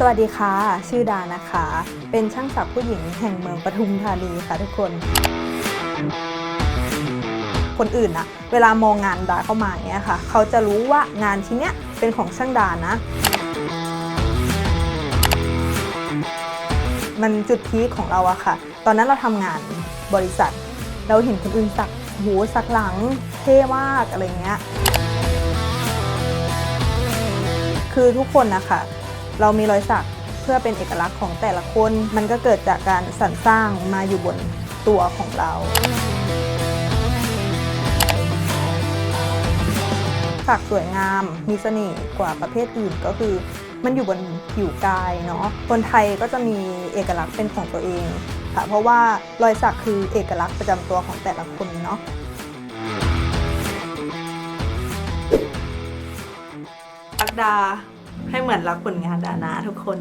สวัสดีค่ะ ชื่อดานะคะ เป็นช่างศักดิ์ผู้หญิงแห่งเมืองปทุมธานีค่ะทุกคน คนอื่นอะเวลามองงานดาเข้ามาอย่างเงี้ยค่ะ เขาจะรู้ว่างานชิ้นเนี้ยเป็นของช่างดานะ มันจุดพีคของเราอะค่ะ ตอนนั้นเราทำงานบริษัท เราเห็นคนอื่นสักโหสักหลังเท่มากอะไรเงี้ย คือทุกคนนะคะ เรามีรอยสักเพื่อเป็นเอกลักษณ์ของแต่ละคน มันก็เกิดจากการสรรสร้างมาอยู่บนตัวของเรา สักสวยงามมีเสน่ห์กว่าประเภทอื่นก็คือ มันอยู่บนผิวกายเนาะ คนไทยก็จะมีเอกลักษณ์เป็นของตัวเองค่ะเพราะว่ารอยสักคือเอกลักษณ์ประจำตัวของแต่ละคนเนาะักดา ให้เหมือนรักผลงานดานาทุกคน